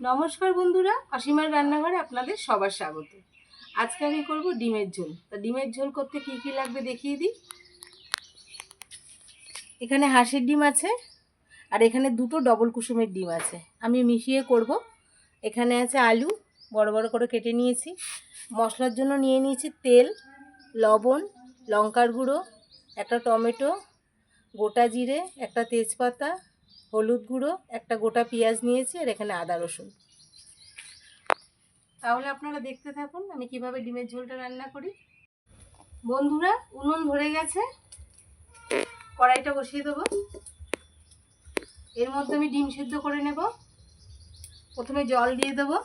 নমস্কার বন্ধুরা, অসীমার রান্নাঘরে আপনাদের সবার স্বাগত। আজকে আমি করব ডিমের ঝোল। তা ডিমের ঝোল করতে কি কি লাগবে দেখিয়ে দিই। এখানে হাঁসের ডিম আছে, আর এখানে দুটো ডবল কুসুমের ডিম আছে। আমি মিশিয়ে করব। এখানে আছে আলু, বড় বড় করে কেটে নিয়েছি। মশলার জন্য নিয়ে নিয়েছি তেল, লবণ, লঙ্কার গুঁড়ো, একটা টমেটো, গোটা জিরে, একটা তেজপাতা হলুদ গুঁড়ো, একটা গোটা পেঁয়াজ নিয়েছি, আর এখানে আদা রসুন। তাহলে আপনারা দেখতে থাকুন, আমি কীভাবে ডিমের ঝোলটা রান্না করি। বন্ধুরা, উনুন ধরে গেছে। কড়াইটা বসিয়ে দেবো। এর মধ্যে আমি ডিম সিদ্ধ করে নেব। প্রথমে জল দিয়ে দেবো।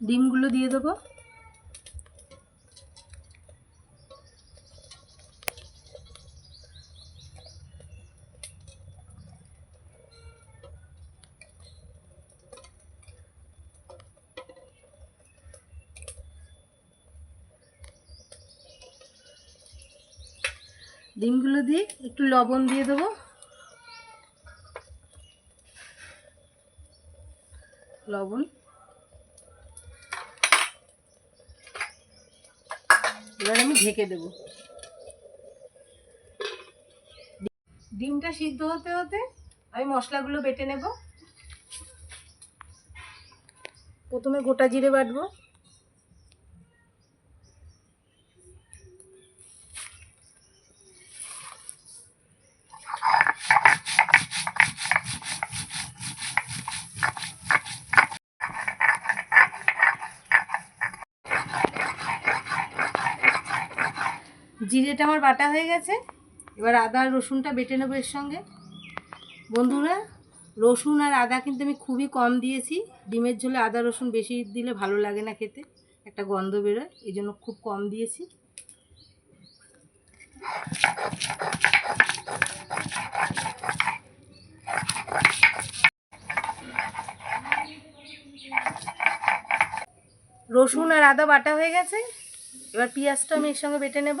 ডিমগুলো দিয়ে দেবো। ডিমগুলো দিয়ে একটু লবণ দিয়ে দেবো। লবণ। এবার আমি ঢেকে দেব। ডিমটা সিদ্ধ হতে হতে আমি মশলাগুলো বেটে নেব। প্রথমে গোটা জিরে বাটবো। জিরেটা আমার বাটা হয়ে গেছে। এবার আদা আর রসুনটা বেটে নেব এর সঙ্গে। বন্ধুরা, রসুন আর আদা কিন্তু আমি খুবই কম দিয়েছি। ডিমের ঝোলে আদা, রসুন বেশি দিলে ভালো লাগে না খেতে। একটা গন্ধ বেরোয়, এই জন্য খুব কম দিয়েছি। রসুন আর আদা বাটা হয়ে গেছে। এবার পেঁয়াজটা আমি এর সঙ্গে বেটে নেব।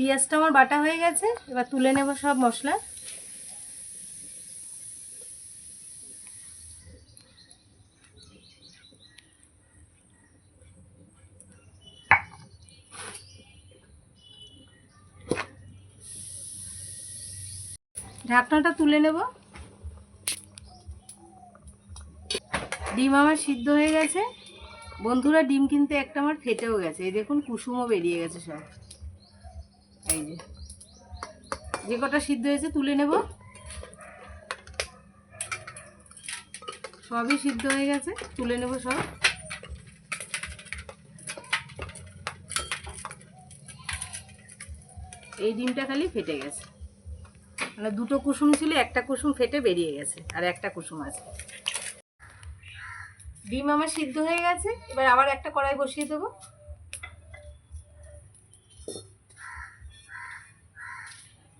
পেঁয়াজটা আমার বাটা হয়ে গেছে, এবার তুলে নেব সব মশলা। ঢাকনাটা তুলে নেব। ডিম আমার সিদ্ধ হয়ে গেছে। বন্ধুরা, ডিম কিন্তু একটা আমার ফেটেও গেছে। এই দেখুন, কুসুমও বেরিয়ে গেছে সব। এই যে। যে কটা সিদ্ধ হয়েছে তুলে নেব। সবই সিদ্ধ হয়ে গেছে, তুলে নেব সব। এই ডিমটা খালি ফেটে গেছে। মানে দুটো কুসুম ছিল, একটা কুসুম ফেটে বেরিয়ে গেছে, আর একটা কুসুম আছে। ডিম আমার সিদ্ধ হয়ে গেছে, এবার আবার একটা কড়াই বসিয়ে দেবো।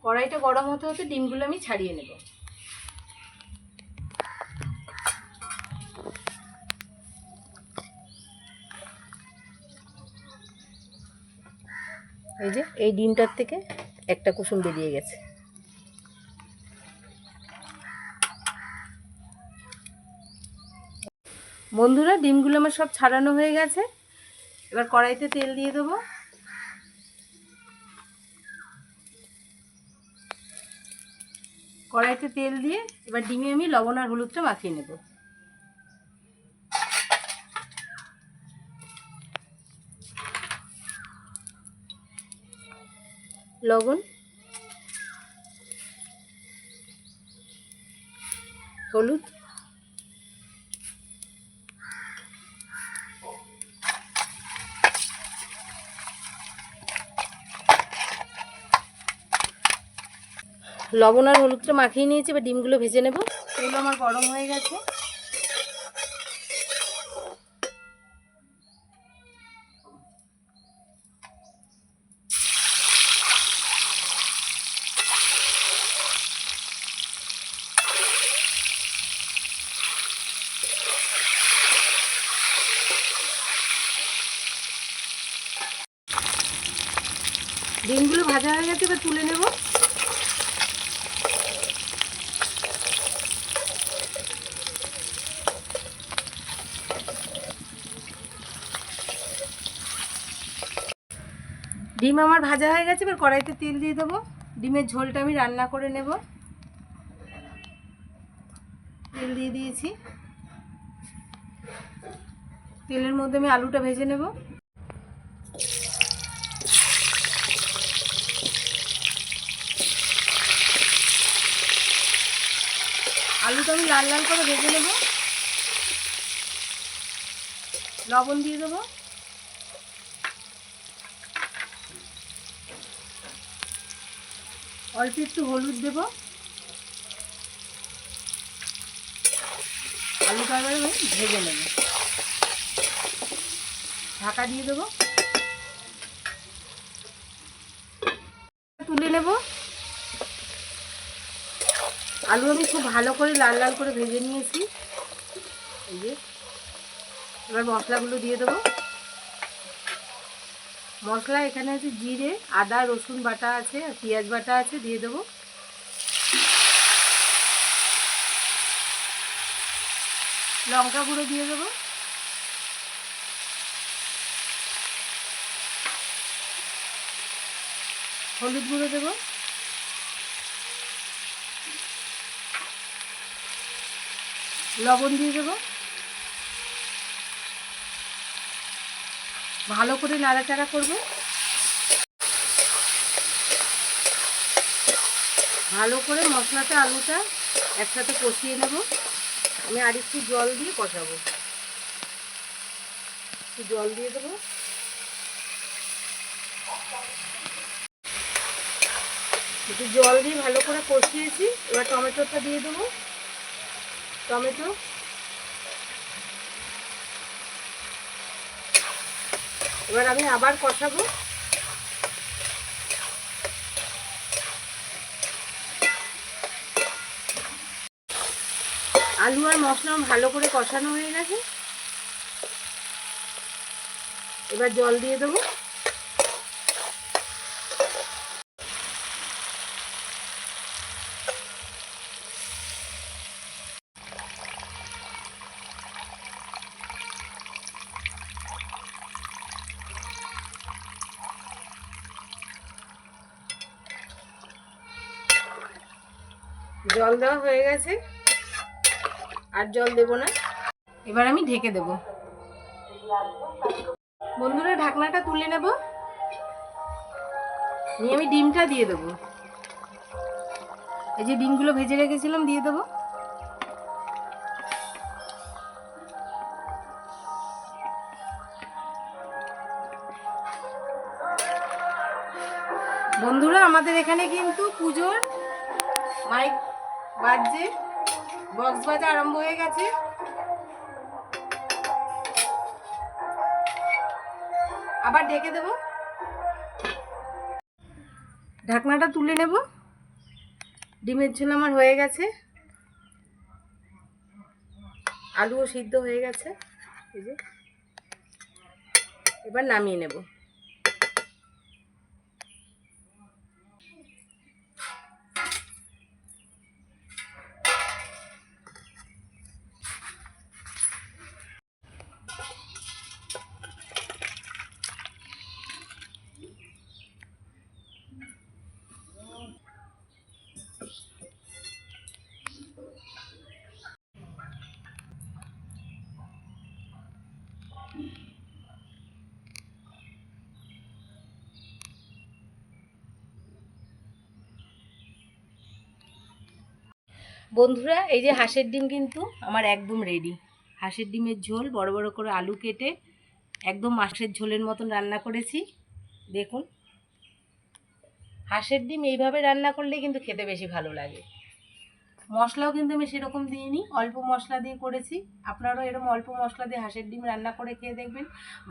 কড়াইটা গরম হতে হতে ডিমগুলো আমি ছাড়িয়ে নেব। এই যে, এই ডিমটার থেকে একটা কুসুম বেরিয়ে গেছে। বন্ধুরা, ডিমগুলো আমার সব ছাড়ানো হয়ে গেছে। এবার কড়াইতে তেল দিয়ে দেবো। কড়াইতে তেল দিয়ে এবার ডিমে আমি লবণ আর হলুদটা মাখিয়ে নেব। লবণ হলুদ লবণ আর হলুদটা মাখিয়ে নিয়েছি বা ডিমগুলো ভেজে নেব। এগুলো আমার গরম হয়ে গেছে। ডিমগুলো ভাজা হয়ে গেছে, এবার তুলে নেব। ডিম আমার ভাজা হয়ে গেছে, এবার কড়াইতে তেল দিয়ে দেবো। ডিমের ঝোলটা আমি রান্না করে নেব। তেল দিয়ে দিয়েছি। তেলের মধ্যে আমি আলুটা ভেজে নেব। আলুটা আমি লাল লাল করে ভেজে নেব। লবণ দিয়ে দেবো। অল্প একটু হলুদ দেব। আলুটা এবার আমি ভেজে নেব। ঢাকা দিয়ে দেবো। তুলে নেব। আলু আমি খুব ভালো করে লাল লাল করে ভেজে নিয়েছি। এই যে, এবার মশলাগুলো দিয়ে দেবো। মশলা এখানে আছে জিরে, আদা, রসুন বাটা আছে আর পেঁয়াজ বাটা আছে, দিয়ে দেবো। লঙ্কা গুঁড়ো দিয়ে দেবো। হলুদ গুঁড়ো দেবো। লবণ দিয়ে দেবো। ভালো করে নাড়াচাড়া করব। ভালো করে মশলাটা আলুটা একসাথে কষিয়ে নেব। আমি আর একটু জল দিয়ে কষাবো। একটু জল দিয়ে দেবো। একটু জল দিয়ে ভালো করে কষিয়েছি। এবার টমেটোটা দিয়ে দেবো। টমেটো এবার আমি আবার কষাবো। আলু আর মশলা ভালো করে কষানো হয়ে গেছে। এবার জল দিয়ে দেবো। জল দেওয়া হয়ে গেছে। আর জল দেব না। এবার আমি ঢেকে দেব। বন্ধুরা, ঢাকনাটা তুলে নেব। নিয়ে আমি ডিমটা দিয়ে দেবো। এই যে ডিমগুলো ভেজে রেখেছিলাম, দিয়ে দেবো। বন্ধুরা, আমাদের এখানে কিন্তু পুজোর মাইক বাজছে। বক্স বাজা আরম্ভ হয়ে গেছে। আবার ঢেকে দেব। ঢাকনাটা তুলে নেব। ডিমের ঝোল আমার হয়ে গেছে। আলুও সিদ্ধ হয়ে গেছে। এবার নামিয়ে নেব। বন্ধুরা, এই যে হাঁসের ডিম কিন্তু আমার একদম রেডি হাঁসের ডিমের ঝোল, বড় বড় করে আলু কেটে একদম মাছের ঝোলের মতন রান্না করেছি। দেখুন, হাঁসের ডিম এইভাবে রান্না করলে কিন্তু খেতে বেশি ভালো লাগে। মশলাও কিন্তু আমি সেরকম দিইনি, অল্প মশলা দিয়ে করেছি। আপনারাও এরকম অল্প মশলা দিয়ে হাঁসের ডিম রান্না করে খেয়ে দেখবেন,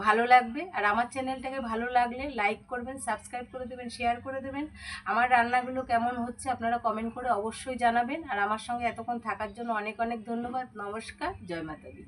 ভালো লাগবে। আর আমার চ্যানেলটাকে ভালো লাগলে লাইক করবেন, সাবস্ক্রাইব করে দেবেন, শেয়ার করে দেবেন। আমার রান্নাগুলো কেমন হচ্ছে আপনারা কমেন্ট করে অবশ্যই জানাবেন। আর আমার সঙ্গে এতক্ষণ থাকার জন্য অনেক অনেক ধন্যবাদ। নমস্কার, জয় মাতা দি